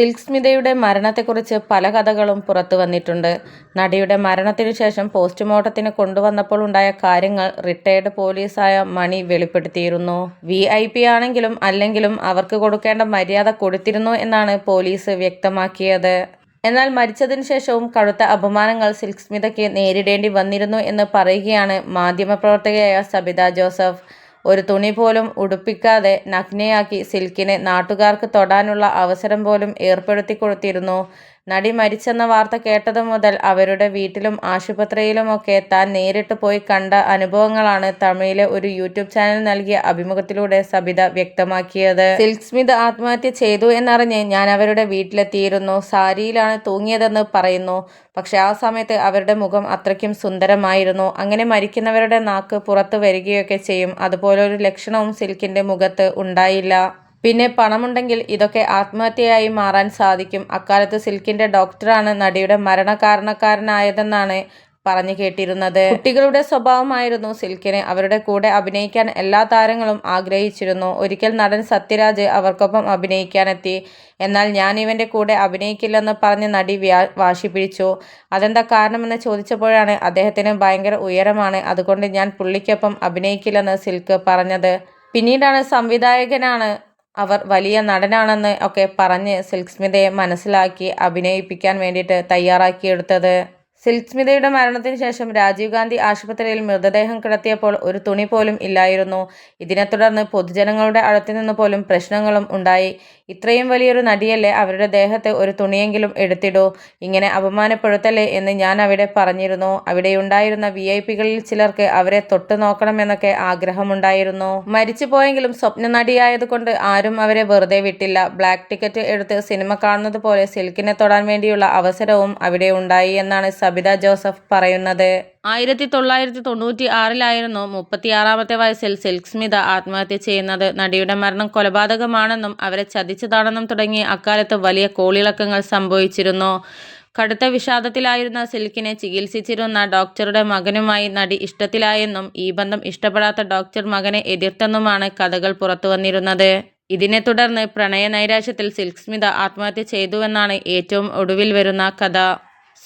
Silk സ്മിതയുടെ മരണത്തെക്കുറിച്ച് പല കഥകളും പുറത്തു വന്നിട്ടുണ്ട്. നടിയുടെ മരണത്തിനു ശേഷം പോസ്റ്റ്മോർട്ടത്തിന് കൊണ്ടുവന്നപ്പോൾ ഉണ്ടായ കാര്യങ്ങൾ റിട്ടയർഡ് പോലീസായ മണി വെളിപ്പെടുത്തിയിരുന്നു. വി ഐ പി ആണെങ്കിലും അല്ലെങ്കിലും അവർക്ക് കൊടുക്കേണ്ട മര്യാദ കൊടുത്തിരുന്നു എന്നാണ് പോലീസ് വ്യക്തമാക്കിയത്. എന്നാൽ മരിച്ചതിനു ശേഷവും കടുത്ത അപമാനങ്ങൾ സിൽക്ക് സ്മിതയ്ക്ക് നേരിടേണ്ടി വന്നിരുന്നു എന്ന് പറയുകയാണ് മാധ്യമപ്രവർത്തകയായ സബിത ജോസഫ്. ഒരു തുണി പോലും ഉടുപ്പിക്കാതെ നഗ്നയാക്കി സിൽക്കിനെ നാട്ടുകാർക്ക് തൊടാനുള്ള അവസരം പോലും ഏർപ്പെടുത്തി കൊടുത്തിരുന്നു. നടി മരിച്ചെന്ന വാർത്ത കേട്ടതു മുതൽ അവരുടെ വീട്ടിലും ആശുപത്രിയിലുമൊക്കെ താൻ നേരിട്ട് പോയി കണ്ട അനുഭവങ്ങളാണ് തമിഴിലെ ഒരു യൂട്യൂബ് ചാനൽ നൽകിയ അഭിമുഖത്തിലൂടെ സബിത വ്യക്തമാക്കിയത്. സിൽക്ക് സ്മിത ആത്മഹത്യ ചെയ്തു എന്നറിഞ്ഞ് ഞാൻ അവരുടെ വീട്ടിലെത്തിയിരുന്നു. സാരിയിലാണ് തൂങ്ങിയതെന്ന് പറയുന്നു. പക്ഷെ ആ സമയത്ത് അവരുടെ മുഖം അത്രയ്ക്കും സുന്ദരമായിരുന്നു. അങ്ങനെ മരിക്കുന്നവരുടെ നാക്ക് പുറത്തു വരികയൊക്കെ ചെയ്യും. അതുപോലൊരു ലക്ഷണവും സിൽക്കിന്റെ മുഖത്ത് ഉണ്ടായില്ല. പിന്നെ പണമുണ്ടെങ്കിൽ ഇതൊക്കെ ആത്മഹത്യയായി മാറാൻ സാധിക്കും. അക്കാലത്ത് സിൽക്കിന്റെ ഡോക്ടറാണ് നടിയുടെ മരണകാരണക്കാരനായതെന്നാണ് പറഞ്ഞു കേട്ടിരുന്നത്. കുട്ടികളുടെ സ്വഭാവമായിരുന്നു സിൽക്കിനെ. അവരുടെ കൂടെ അഭിനയിക്കാൻ എല്ലാ താരങ്ങളും ആഗ്രഹിച്ചിരുന്നു. ഒരിക്കൽ നടൻ സത്യരാജ് അവർക്കൊപ്പം അഭിനയിക്കാനെത്തി. എന്നാൽ ഞാൻ ഇവന്റെ കൂടെ അഭിനയിക്കില്ലെന്ന് പറഞ്ഞ് നടി വാശി പിടിച്ചു അതെന്താ കാരണമെന്ന് ചോദിച്ചപ്പോഴാണ് അദ്ദേഹത്തിന് ഭയങ്കര ഉയരമാണ്. അതുകൊണ്ട് ഞാൻ പുള്ളിക്കൊപ്പം അഭിനയിക്കില്ലെന്ന് സിൽക്ക് പറഞ്ഞത്. പിന്നീടാണ് സംവിധായകനാണ് അവർ വലിയ നടനാണെന്ന് ഒക്കെ പറഞ്ഞ് സിൽക്ക് സ്മിതയെ മനസ്സിലാക്കി അഭിനയിപ്പിക്കാൻ വേണ്ടിയിട്ട് തയ്യാറാക്കിയെടുത്തത്. സിൽക്ക് സ്മിതയുടെ മരണത്തിന് ശേഷം രാജീവ് ഗാന്ധി ആശുപത്രിയിൽ മൃതദേഹം കിടത്തിയപ്പോൾ ഒരു തുണി പോലും ഇല്ലായിരുന്നു. ഇതിനെ തുടർന്ന് പൊതുജനങ്ങളുടെ അടുത്തു നിന്ന് പോലും പ്രശ്നങ്ങളും ഉണ്ടായി. ഇത്രയും വലിയൊരു നടിയല്ലേ അവരുടെ ദേഹത്ത് ഒരു തുണിയെങ്കിലും എടുത്തിടൂ. ഇങ്ങനെ അപമാനപ്പെടുത്തല്ലേ എന്ന് ഞാൻ അവിടെ പറഞ്ഞിരുന്നു. അവിടെയുണ്ടായിരുന്ന വി ഐ പികളിൽ ചിലർക്ക് അവരെ തൊട്ടു നോക്കണമെന്നൊക്കെ ആഗ്രഹമുണ്ടായിരുന്നു. മരിച്ചു പോയെങ്കിലും സ്വപ്ന നടിയായതുകൊണ്ട് ആരും അവരെ വെറുതെ വിട്ടില്ല. ബ്ലാക്ക് ടിക്കറ്റ് എടുത്ത് സിനിമ കാണുന്നത് പോലെ സിൽക്കിനെ തൊടാൻ വേണ്ടിയുള്ള അവസരവും അവിടെ ഉണ്ടായി എന്നാണ് സബിത ജോസഫ് പറയുന്നത്? ആയിരത്തി തൊള്ളായിരത്തി തൊണ്ണൂറ്റി ആറിലായിരുന്നു മുപ്പത്തിയാറാമത്തെ വയസ്സിൽ സിൽക്ക് സ്മിത ആത്മഹത്യ ചെയ്യുന്നത്. നടിയുടെ മരണം കൊലപാതകമാണെന്നും അവരെ ചതിച്ചതാണെന്നും തുടങ്ങി അക്കാലത്ത് വലിയ കോളിളക്കങ്ങൾ സംഭവിച്ചിരുന്നു. കടുത്ത വിഷാദത്തിലായിരുന്ന സിൽക്കിനെ ചികിത്സിച്ചിരുന്ന ഡോക്ടറുടെ മകനുമായി നടി ഇഷ്ടത്തിലായെന്നും ഈ ബന്ധം ഇഷ്ടപ്പെടാത്ത ഡോക്ടർ മകനെ എതിർത്തെന്നുമാണ് കഥകൾ പുറത്തു വന്നിരുന്നത്. ഇതിനെ തുടർന്ന് പ്രണയ നൈരാശ്യത്തിൽ സിൽക്ക് സ്മിത ആത്മഹത്യ ചെയ്തുവെന്നാണ് ഏറ്റവും ഒടുവിൽ വരുന്ന കഥ.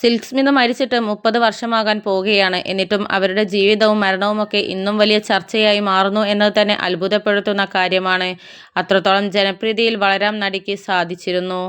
സിൽക്ക് സ്മിത മരിച്ചിട്ട് മുപ്പത് വർഷമാകാൻ പോവുകയാണ് എന്നിട്ടും അവരുടെ ജീവിതവും മരണവുമൊക്കെ ഇന്നും വലിയ ചർച്ചയായി മാറുന്നു എന്നത് തന്നെ അത്ഭുതപ്പെടുത്തുന്ന കാര്യമാണ്. അത്രത്തോളം ജനപ്രീതിയിൽ വളരാൻ നടിക്ക് സാധിച്ചിരുന്നു.